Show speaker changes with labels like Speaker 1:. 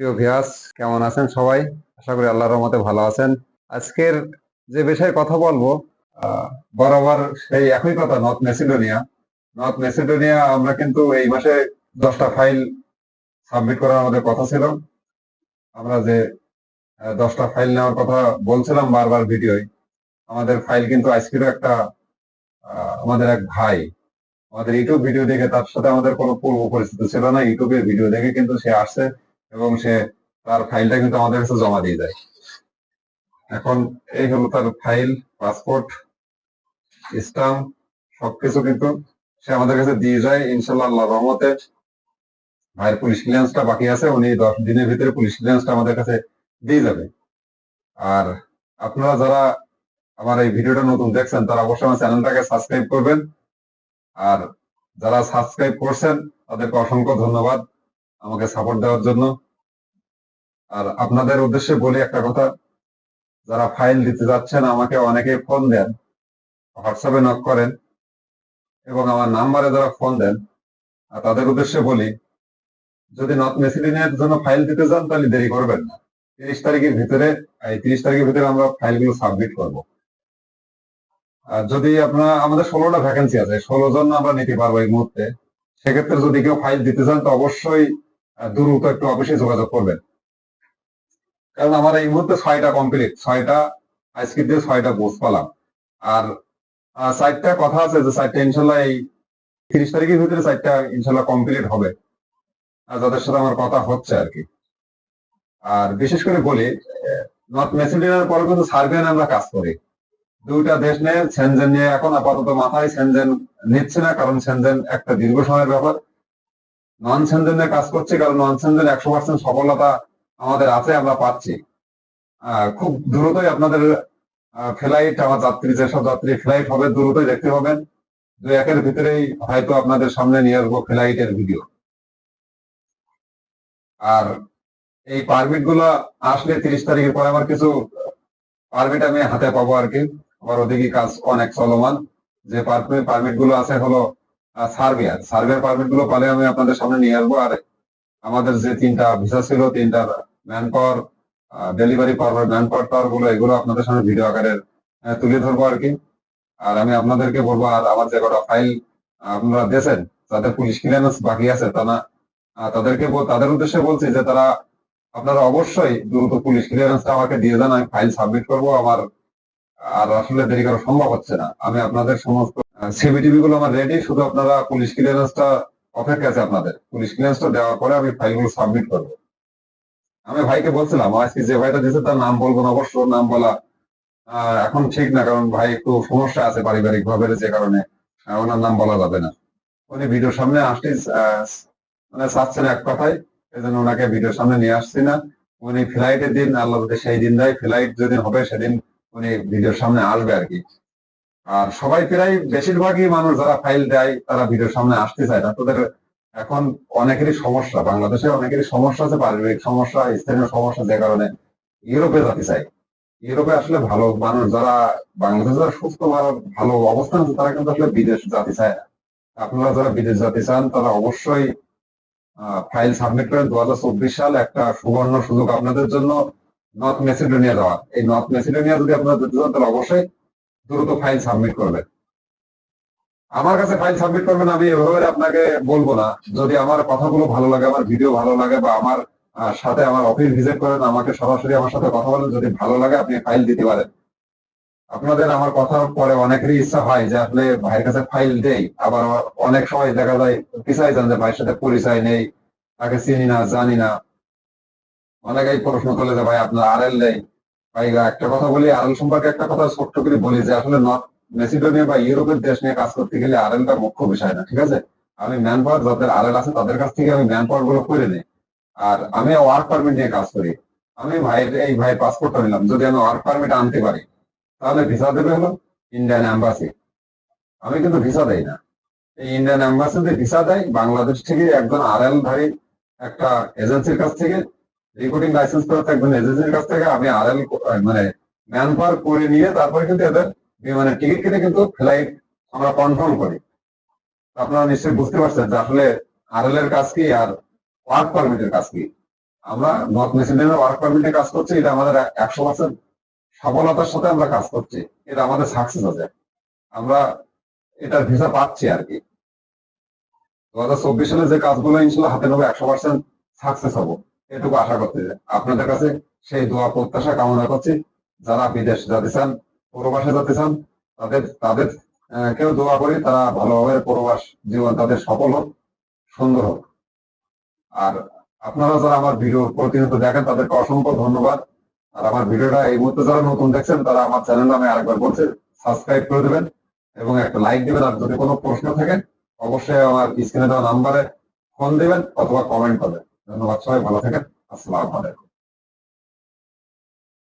Speaker 1: প্রিয় ভিয়াস কেমন আছেন সবাই? আশা করি আল্লাহর রহমতে ভালো আছেন। আজকের যে বিষয়ে কথা বলব বরাবর সেই একই কথা নর্থ মেসিডোনিয়া নর্থ মেসিডোনিয়া আমরা কিন্তু এই মাসে দশটা ফাইল সাবমিট করার আমাদের কথা ছিল। আমরা যে দশটা ফাইল নেওয়ার কথা বলছিলাম বারবার ভিডিওয়, আমাদের ফাইল কিন্তু আজকেরও একটা আমাদের এক ভাই, আমাদের ইউটিউব ভিডিও দেখে তার সাথে আমাদের কোনো পূর্ব পরিচিত ছিল না। ইউটিউবের ভিডিও দেখে কিন্তু সে আসছে। এবং সে তার ফাইলটা কিন্তু আমাদের কাছে জমা দিয়ে যায় এখন এই হলো তার ফাইল পাসপোর্ট স্টাম্প সবকিছু কিন্তু সে আমাদের কাছে দিয়ে যায় ইনশাল্লাহ রহমতে। ভাইয়ের পুলিশ ক্লিয়ারেন্সটা বাকি আছে, উনি দশ দিনের ভিতরে পুলিশ ক্লিয়ারেন্সটা আমাদের কাছে দিয়ে যাবে। আর আপনারা যারা আমার এই ভিডিওটা নতুন দেখছেন, তারা অবশ্যই আমার চ্যানেলটাকে সাবস্ক্রাইব করবেন। আর যারা সাবস্ক্রাইব করছেন, তাদেরকে অসংখ্য ধন্যবাদ। আমাকে সাপোর্ট দেওয়ার জন্য। আর আপনাদের উদ্দেশ্যে বলি একটা কথা, যারা ফাইল দিতে যাচ্ছেন, আমাকে অনেকে ফোন দেন হোয়াটসঅ্যাপে নক করেন, এবং আমার নাম্বারে যারা ফোন দেন, আর তাদের উদ্দেশ্যে বলি, যদি নর্থ মেসিলিনের জন্য ফাইল দিতে যান, তাহলে দেরি করবেন না। তিরিশ তারিখের ভিতরে, এই তিরিশ তারিখের ভিতরে আমরা ফাইলগুলো সাবমিট করব। আর যদি আপনার, আমাদের ষোলোটা ভ্যাকেন্সি আছে, ষোলো জন আমরা নিতে পারব এই মুহূর্তে। সেক্ষেত্রে যদি কেউ ফাইল দিতে চান তো অবশ্যই দ্রুত একটু অফিসে যোগাযোগ করবেন। কারণ আমার এই মুহূর্তে ছয়টা কমপ্লিট ছয়টা আজকে দিয়ে ছয়টা বুঝ পেলাম। আর চারটা কথা আছে যে চারটা ইনশাল্লাহ এই তিরিশ তারিখের ভিতরে চারটা ইনশাল্লাহ কমপ্লিট হবে। আর যাদের সাথে আমার কথা হচ্ছে আর কি। আর বিশেষ করে বলি নর্থ মেসিডোনিয়ার পরে কিন্তু সার্বিয়ান আমরা কাজ করি। দুইটা দেশ নিয়ে সেনজেন নিয়ে এখন আপাতত মাথায় সেনজেন নিচ্ছে না, কারণ সেনজেন একটা দীর্ঘ সময়ের ব্যাপার। নন সেনজেন কাজ করছি, কারণ নন সেনজেন একশো পার্সেন্ট সফলতা আমাদের আছে, আমরা পাচ্ছি। খুব দ্রুতই আপনাদের ফ্লাইট আমার যাত্রী, যেসব যাত্রী ফ্লাইট হবে, দ্রুতই দেখতে পাবেন। দু একের ভিতরেই হয়তো আপনাদের সামনে নিয়ে আসব ফ্লাইটের ভিডিও আর এই পারমিটগুলো আসলে তিরিশ তারিখের পরে আমার কিছু পারমিট আমি হাতে পাবো আর কি। আমার ওদিকে কাজ অনেক চলমান। যে পারমিটগুলো আছে হলো আহ, সার্বিয়ার সার্বিয়ার পারমিটগুলো পালে আমি আপনাদের সামনে নিয়ে আসব। আর আমাদের যে তিনটা ভিসা ছিল তিনটার man power delivery power man power টাওয়ারগুলো এগুলো আপনাদের সামনে ভিডিও আকারে তুলে ধরবো আর কি। আর আমি আপনাদেরকে বলব আর আমার যে কটা ফাইল আপনারা দিয়েছেন যাদের পুলিশ ক্লিয়ারেন্স বাকি আছে তারা আহ, তাদেরকে তাদের উদ্দেশ্যে বলছি যে তারা আপনারা অবশ্যই দ্রুত পুলিশ ক্লিয়ারেন্সটা আমাকে দিয়ে দেন আমি ফাইল সাবমিট করব। আমার আর আসলে দেরি করা সম্ভব হচ্ছে না। আমি আপনাদের সমস্ত সিবিটিভি গুলো আমার রেডি শুধু আপনারা পুলিশ ক্লিয়ারেন্সটা অপেক্ষা আছে আপনাদের। পুলিশ ক্লিয়ারেন্সটা দেওয়ার পরে আমি ফাইলগুলো সাবমিট করব। আমি ভাইকে বলছিলাম আজকে যে ভাইটা দিয়েছে তার নাম বলব না, অবশ্য নাম বলা এখন ঠিক না, কারণ ভাই একটু সমস্যা আছে পারিবারিক ভাবে যে কারণে ওনার নাম বলা যাবে না। উনি ভিডিওর সামনে আসতে মানে চাচ্ছেন এক কথায় এই জন্য ওনাকে ভিডিওর সামনে নিয়ে আসছি না। উনি ফ্লাইটের দিন, আল্লাহ সেই দিন দেয় ফ্লাইট যেদিন হবে সেদিন উনি ভিডিওর সামনে আসবে আর কি। আর সবাই প্রায় বেশিরভাগই মানুষ যারা ফাইল দেয়, তারা ভিডিওর সামনে আসতে চায় না। তাদের এখন অনেকেরই সমস্যা, বাংলাদেশে অনেকেরই সমস্যা আছে, পারিবারিক সমস্যা, স্থানীয় সমস্যা যে কারণে ইউরোপে যেতে চায়। ইউরোপে আসলে ভালো মানুষ যারা, বাংলাদেশে যারা সুস্থ ভালো ভালো অবস্থান আছে, তারা কিন্তু আসলে বিদেশ যেতে চায় না। আপনারা যারা বিদেশ যেতে চান, তারা অবশ্যই ফাইল সাবমিট করেন। দু হাজার চব্বিশ সাল একটা সুবর্ণ সুযোগ আপনাদের জন্য নর্থ মেসিডোনিয়া যাওয়ার। এই নর্থ মেসিডোনিয়া যদি আপনারা যেতে চান, তাহলে অবশ্যই দ্রুত ফাইল সাবমিট করবেন। আমার কাছে ফাইল সাবমিট করবেন, আমি এভাবে আপনাকে বলব না। যদি আমার কথাগুলো ভালো লাগে, আমার ভিডিও ভালো লাগে বা আমার সাথে আমার অফিস ভিজিট করেন, আমাকে সরাসরি আমার সাথে কথা বলেন, যদি ভালো লাগে আপনি ফাইল দিতে পারেন। আপনাদের আমার কথা পরে অনেকেরই ইচ্ছা হয় যে আসলে ভাইয়ের কাছে ফাইল দেই। আবার অনেক সময় দেখা যায় পিছাই যান যে ভাইয়ের সাথে পরিচয় নেই, তাকে চিনি না, জানি না। অনেকেই প্রশ্ন করলে যে, ভাই, আপনার আর এল নেই। ভাই, একটা কথা বলি আরএল সম্পর্কে একটা কথা ছোট্ট করে বলি যে, আসলে নর্থ মেসিডোনিয়া বা ইউরোপের দেশ নিয়ে কাজ করতে গেলে আরএলটা মুখ্য বিষয় না, ঠিক আছে? আমি ম্যান পাওয়ার যাদের আরএল আছে তাদের কাছ থেকে আমি ম্যান পাওয়ারগুলো করে নিই। আর আমি ওয়ার্ক পারমিট নিয়ে কাজ করি। আমি ভাইয়ের, এই ভাই পাসপোর্টটা নিলাম। যদি আমি ওয়ার্ক পারমিট আনতে পারি, তাহলে ভিসা দেবে হলো ইন্ডিয়ান অ্যাম্বাসি আমি কিন্তু ভিসা দেই না। এই ইন্ডিয়ান অ্যাম্বাসিতে ভিসা দেয়, বাংলাদেশ থেকে একজন আরএল ধারী একটা এজেন্সির কাছ থেকে রিপোর্টিং লাইসেন্স করা একজন এজেন্সির কাছ থেকে। আমি আরএল মানে ম্যান পাওয়ার করে নিয়ে তারপরে কিন্তু এদের বিমানের টিকিট কেটে কিন্তু ফ্লাইট আমরা কনফার্ম করি। আপনারা নিশ্চয়ই বুঝতে পারছেন যে আসলে আরএল এর কাজ কি আর ওয়ার্ক পারমিটের কাজ কি? আমরা নর্থ মেসিডেনের ওয়ার্ক পারমিটে কাজ করছি, এটা আমাদের একশো পার্সেন্ট সফলতার সাথে আমরা কাজ করছি। এটা আমাদের সাকসেস আছে। আমরা এটার ভিসা পাচ্ছি আর কি। দু হাজার চব্বিশ সালে যে কাজগুলো ইনশাল্লাহ হাতে নেব, একশো পার্সেন্ট সাকসেস হব। এটুকু আশা করতে আপনাদের কাছে সেই দোয়া প্রত্যাশা কামনা করছি। যারা বিদেশ যেতে চান, প্রবাসে যেতে চান, তাদের তাদের কেউ দোয়া করি তারা ভালোভাবে প্রবাস জীবন তাদের সফল হোক, সুন্দর হোক। আর আপনারা যারা আমার ভিডিও প্রতিনিয়ত দেখেন, তাদেরকে অসংখ্য ধন্যবাদ। আর আমার ভিডিওটা এই মুহূর্তে যারা নতুন দেখছেন, তারা আমার চ্যানেল আমি আরেকবার বলছি, সাবস্ক্রাইব করে দেবেন এবং একটা লাইক দিবেন। আর যদি কোনো প্রশ্ন থাকে, অবশ্যই আমার স্ক্রিনে দেওয়া নাম্বারে ফোন দিবেন অথবা কমেন্ট করবেন। ধন্যবাদ সবাই ভালো থাকেন। আসসালামু আলাইকুম।